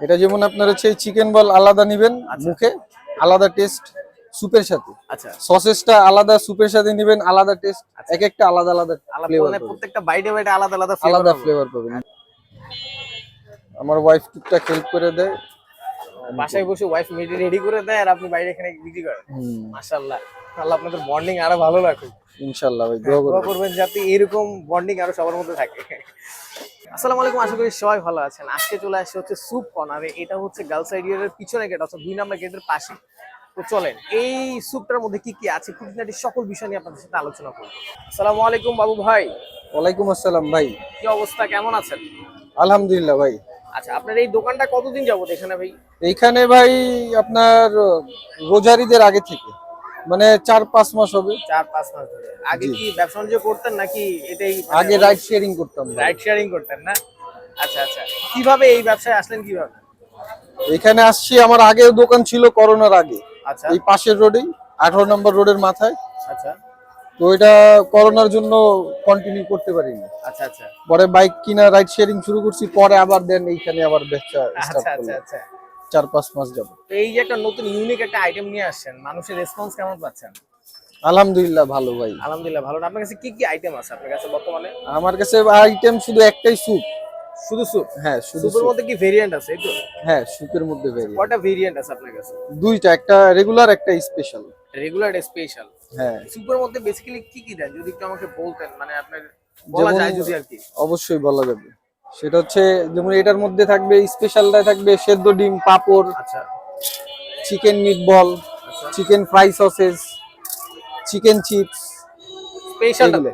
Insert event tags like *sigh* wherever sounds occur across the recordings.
এটা যেমন আপনার হচ্ছে চিকেন বল আলাদা নেবেন মুখে আলাদা টেস্ট স্যুপের সাথে। আচ্ছা। সসেসটা আলাদা স্যুপের সাথে নেবেন আলাদা টেস্ট এক একটা আলাদা আলাদা ফ্লেভার মানে প্রত্যেকটা বাইটে বাইটে আলাদা আলাদা আলাদা ফ্লেভার ফ্লেভার পাবেন। আমার ওয়াইফ টুকটাক হেল্প করে দেয়। বাসায় বসে ওয়াইফ মেডি রেডি করে দেয় আর আপনি বাইরে এখানে বিক্রি করেন। মাশাআল্লাহ। আল্লাহ আপনাদের বন্ডিং আরও ভালো রাখুক। ইনশাল্লাহ ভাই দোয়া দোয়া করবেন। যাতে এরকম বন্ডিং আরও সবার মধ্যে থাকে। আসসালামু আলাইকুম আশা করি সবাই ভালো আছেন। আজকে চলে আসছে হচ্ছে স্যুপ কর্নারে এটা হচ্ছে গার্লস আইডিয়ার পিছনে গেট অর্থাৎ দুই নাম্বার গেটের পাশে। তো চলেন এই স্যুপটার মধ্যে কি কি আছে খুঁটিনাটি সকল বিষয় নিয়ে আপনাদের সাথে আলোচনা করব। আসসালামু আলাইকুম বাবু ভাই। ওয়ালাইকুম আসসালাম ভাই। কি অবস্থা কেমন আছেন? আলহামদুলিল্লাহ ভাই। আচ্ছা আপনার এই দোকানটা কতদিন যাবত এখানে ভাই? এইখানে ভাই আপনার রোজারিদের আগে থেকে। মানে চার পাঁচ মাস হবে। চার পাঁচ মাস ধরে। আগে কি ব্যবসা বাণিজ্য করতেন নাকি এটাই আগে রাইড শেয়ারিং করতাম। রাইড শেয়ারিং করতেন না? আচ্ছা আচ্ছা। কীভাবে এই ব্যবসায় আসলেন কীভাবে? এখানে আসছি আমার আগেও দোকান ছিল করোনার আগে। আচ্ছা। এই পাশের রোডেই আঠারো নম্বর রোডের মাথায়। আচ্ছা। তো এটা করোনার জন্য কন্টিনিউ করতে পারিনি। আচ্ছা আচ্ছা। পরে বাইক কিনা রাইড শেয়ারিং শুরু করছি পরে আবার দেন এইখানে আবার ব্যবসা আচ্ছা আচ্ছা আচ্ছা। চার পাঁচ মাস যাব। এই যে একটা নতুন ইউনিক একটা আইটেম নিয়ে আসছেন মানুষের রেসপন্স কেমন পাচ্ছেন? আলহামদুলিল্লাহ ভালো ভাই। আলহামদুলিল্লাহ ভালো। আপনার কাছে কি কি আইটেম আছে আপনার কাছে বর্তমানে? আমার কাছে আইটেম শুধু একটাই স্যুপ শুধু স্যুপ হ্যাঁ শুধু স্যুপের মধ্যে কি ভেরিয়েন্ট আছে এই তো? হ্যাঁ স্যুপের মধ্যে ভেরিয়েন্ট কয়টা ভেরিয়েন্ট আছে আপনার কাছে? দুইটা একটা রেগুলার একটা স্পেশাল রেগুলার স্পেশাল হ্যাঁ। স্যুপের মধ্যে বেসিক্যালি কি কি দেন? যদি একটু আমাকে বলতেন মানে আপনার বলা যায় যদি আর কি। অবশ্যই বলা যাবে। সেটা হচ্ছে যেমন এটার মধ্যে থাকবে স্পেশালটা থাকবে সেদ্ধ ডিম পাপড় আচ্ছা। Chicken meatball chicken fry sausages chicken chips special এগুলো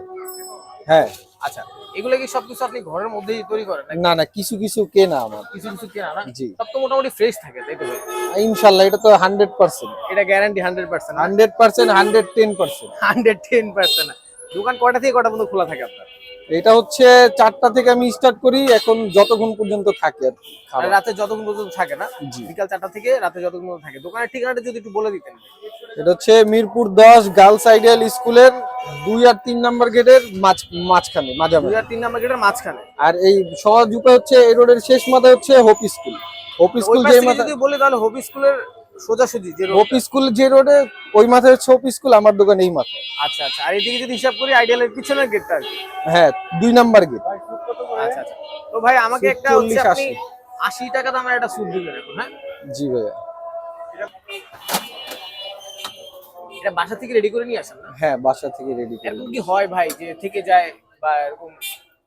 হ্যাঁ। আচ্ছা এগুলো কি সবকিছু আপনি ঘরের মধ্যেই তৈরি করেন না না কিছু কিছু কেনা আমার। কিছু কিছু কেনা না? জি। সব তো মোটামুটি ফ্রেশ থাকে তাই তো ভাই? ইনশাল্লাহ এটা তো হান্ড্রেড পার্সেন্ট এটা guarantee hundred percent hundred percent hundred ten percent hundred ten percent দোকান কয়টা থেকে কটা পর্যন্ত খোলা থাকে আপনার? এটা হচ্ছে চারটা থেকে আমি স্টার্ট করি এখন যতক্ষণ পর্যন্ত থাকে খাবার। রাতে যতক্ষণ পর্যন্ত থাকে না? বিকাল চারটা থেকে রাতে যতক্ষণ পর্যন্ত থাকে। দোকানের ঠিকানাটা যদি একটু বলে দিতেন। এটা হচ্ছে মিরপুর দশ গার্লস আইডিয়াল স্কুলের দুই আর তিন নাম্বার গেটের মাঝ মাঝখানে দুই মাঝামাঝি আর তিন নাম্বার গেটের মাঝখানে। আর এই সহজ উপায় হচ্ছে এই রোডের শেষ মাথায় হচ্ছে হোপ স্কুল হোপ স্কুল যে মাথা বলি তাহলে হোপ স্কুলের সোজাসুজি যে হোপ স্কুল যে রোডে ওই মাথায় হচ্ছে হোপ স্কুল আমার দোকান এই মাথায় আচ্ছা আচ্ছা। আর এদিকে যদি হিসাব করি আইডিয়ালের পিছনের গেটটা হ্যাঁ দুই নাম্বার গেট আচ্ছা আচ্ছা। তো ভাই আমাকে একটা হচ্ছে আপনি আশি। টাকা দামের একটা সুদ দিবেন এখন হ্যাঁ? জি ভাইয়া। এটা বাসা থেকে রেডি করে নিয়ে আসেন না? হ্যাঁ বাসা থেকে রেডি করি এরকম কি হয় ভাই যে থেকে যায় বা এরকম?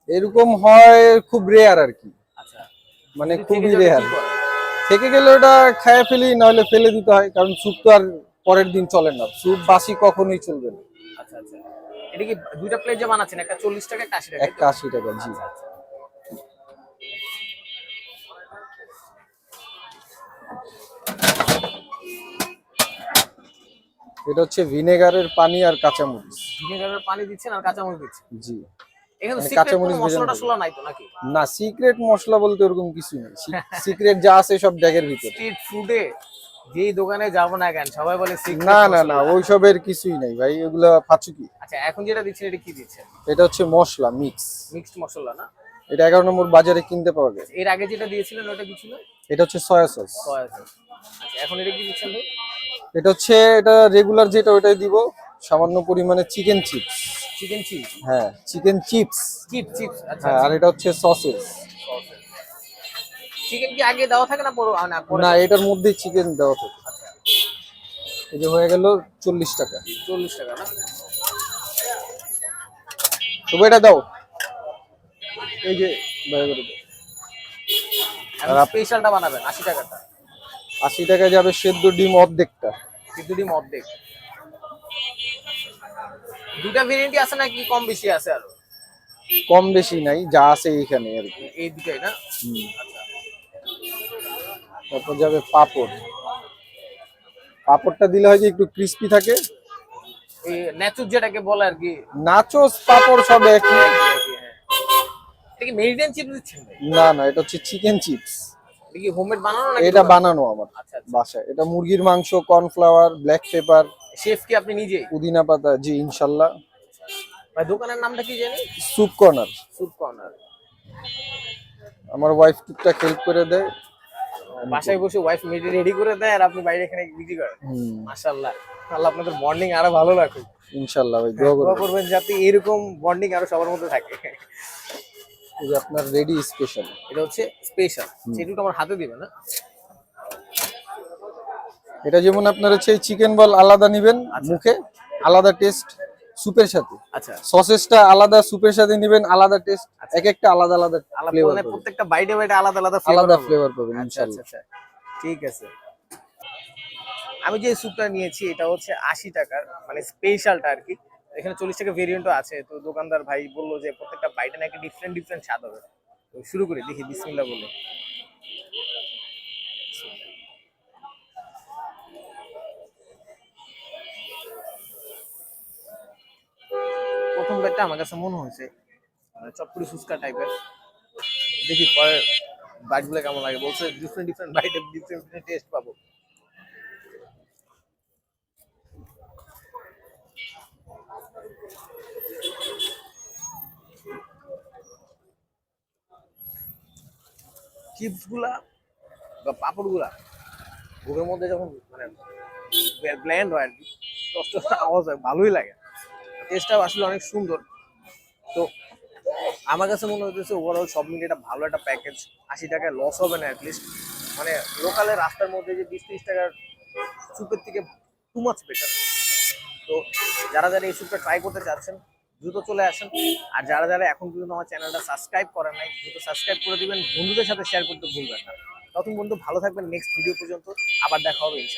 এরকম হয় খুব রেয়ার আর কি। আচ্ছা। মানে খুবই রেয়ার? থেকে গেলে ওটা খায় ফেলি নাহলে ফেলে দিতে হয় কারণ স্যুপ তো আর পরের দিন চলে না। স্যুপ বাসি কখনোই চলবে না। আচ্ছা আচ্ছা। এটা কি দুইটা প্লেট যে বানাচ্ছেন একটা চল্লিশ টাকা একটা আশি টাকা? একটা আশি টাকা জি। এটা হচ্ছে ভিনেগারের পানি আর কাঁচামরিচ। ভিনেগারের পানি দিচ্ছেন আর কাঁচামরিচ দিচ্ছেন? জি। এখানে মানে সিক্রেট নাই। তো নাকি? না সিক্রেট মশলা বলতে ওরকম নেই। *laughs* সিক্রেট যা আছে সব ভিতরে। স্ট্রিট ফুডে যেই দোকানে যাব না কেন সবাই বলে না না না ওইসবের কিছুই নাই ভাই ফাচুকি আচ্ছা এখন যেটা দিচ্ছেন এটা কি দিচ্ছেন? এটা হচ্ছে মশলা মিক্স মিক্সড মশলা না? এটা এগারো নম্বর বাজারে কিনতে পাওয়া যায়। এর আগে যেটা দিয়েছিলেন ওটা কি ছিল? এটা হচ্ছে সয়া সস সয়া সস আচ্ছা এখন এটা কি দিচ্ছেন ভাই? এটা হচ্ছে এটা রেগুলার যেটা দিব। সামান্য পরিমাণে চিকেন চিপস চিকেন চিজ হ্যাঁ চিকেন চিপস চিপ চিপস আচ্ছা হ্যাঁ আর এটা হচ্ছে সসেস চিকেন কি আগে দেওয়া থাকে না পরে না না এটার মধ্যেই চিকেন দেওয়া থাকে। এই যে হয়ে গেল চল্লিশ টাকা। চল্লিশ টাকা না? তবে এটা দাও। এই যে দয়া করে দাও। এখন স্পেশালটা বানাবেন আশি টাকাটা। আশি টাকা যাবে সেদ্ধ ডিম অর্ধেকটা। কিন্তু ডিম অর্ধেক। দুটা ভেরিয়েন্টই আছে নাকি কম বেশি আছে আরও? কম বেশি নাই যা আছে এইখানে আর কি। এই দুটাই না? আচ্ছা। তারপর যাবে পাপড়। পাপড়টা দিলে হয় যে একটু ক্রিস্পি থাকে। এই ন্যাচুর যেটাকে বলে আর কি। নাচোস পাপড় সব একই। হ্যাঁ। এটা কি মেরিডিয়ান চিপস দিচ্ছেন না না এটা হচ্ছে চিকেন চিপস এটা কি হোমমেড বানানো নাকি এটা বানানো আমার আচ্ছা আচ্ছা। বাসায়। এটা মুরগির মাংস কর্নফ্লাওয়ার ব্ল্যাক পেপার শেফ কি আপনি নিজে? পুদিনা পাতা জি ইনশাল্লাহ। ভাই দোকানের নামটা কি জানি? স্যুপ কর্নার সুপ কর্নার আমার ওয়াইফ টুকটাক হেল্প করে দেয়। বাসায় বসে ওয়াইফ মেডি রেডি করে দেয় আর আপনি বাইরে এখানে বিক্রি করেন। মাশাআল্লাহ। আল্লাহ আপনাদের বন্ডিং আরও ভালো রাখুক। ইনশাল্লাহ ভাই দোয়া করবেন। করবেন যাতে এরকম বন্ডিং আরও সবার মধ্যে থাকে। এই আপনার রেডি স্পেশাল এটা হচ্ছে স্পেশাল সেটুকু আমার হাতে দিবেন না এটা যেমন আপনার হচ্ছে চিকেন বল আলাদা নিবেন মুখে আলাদা টেস্ট স্যুপের সাথে। আচ্ছা। সসেসটা আলাদা স্যুপের সাথে নিবেন আলাদা টেস্ট এক একটা আলাদা আলাদা ফ্লেভার মানে প্রত্যেকটা বাইটে বাইটে আলাদা আলাদা আলাদা ফ্লেভার পাবেন আচ্ছা আচ্ছা ইনশাআল্লাহ আচ্ছা। ঠিক আছে। আমি যে স্যুপটা নিয়েছি এটা হচ্ছে আশি টাকার মানে স্পেশালটা আর কি। এখানে চল্লিশ টাকা ভেরিয়েন্টও আছে তো দোকানদার ভাই বলল যে প্রত্যেকটা বাইটে নাকি ডিফারেন্ট ডিফারেন্ট স্বাদ হবে। তো শুরু করি দেখি বিসমিল্লা বলে। প্রথম আমার কাছে মনে হয়েছে। মানে চটপুরি ফুচকা টাইপের দেখি পরে বাইটগুলো কেমন লাগে। বলছে ডিফারেন্ট ডিফারেন্ট বাইটে ডিফারেন্ট ডিফারেন্ট টেস্ট পাবো। চিপসগুলা বা পাপড়গুলা বুকের মধ্যে যখন মানে ব্ল্যান্ড হয় আর কি আওয়াজ হয়, ভালোই লাগে। টেস্টটা আসলে অনেক সুন্দর। তো আমার কাছে মনে হচ্ছে ওভারঅল সব মিলিয়ে এটা ভালো একটা প্যাকেজ আশি টাকায় লস হবে না অ্যাটলিস্ট মানে লোকালে রাস্তার মধ্যে যে বিশ ত্রিশ টাকার স্যুপের থেকে টু মাচ বেটার তো যারা যারা এই স্যুপটা ট্রাই করতে চাচ্ছেন, দ্রুত চলে আসেন। আর যারা যারা এখন পর্যন্ত আমার চ্যানেলটা সাবস্ক্রাইব করেন নাই, দ্রুত সাবস্ক্রাইব করে দিবেন। বন্ধুদের সাথে শেয়ার করতে ভুলবেন না। তখন বন্ধু ভালো থাকবেন। নেক্সট ভিডিও পর্যন্ত আবার দেখা হবে, ইনশাআল্লাহ।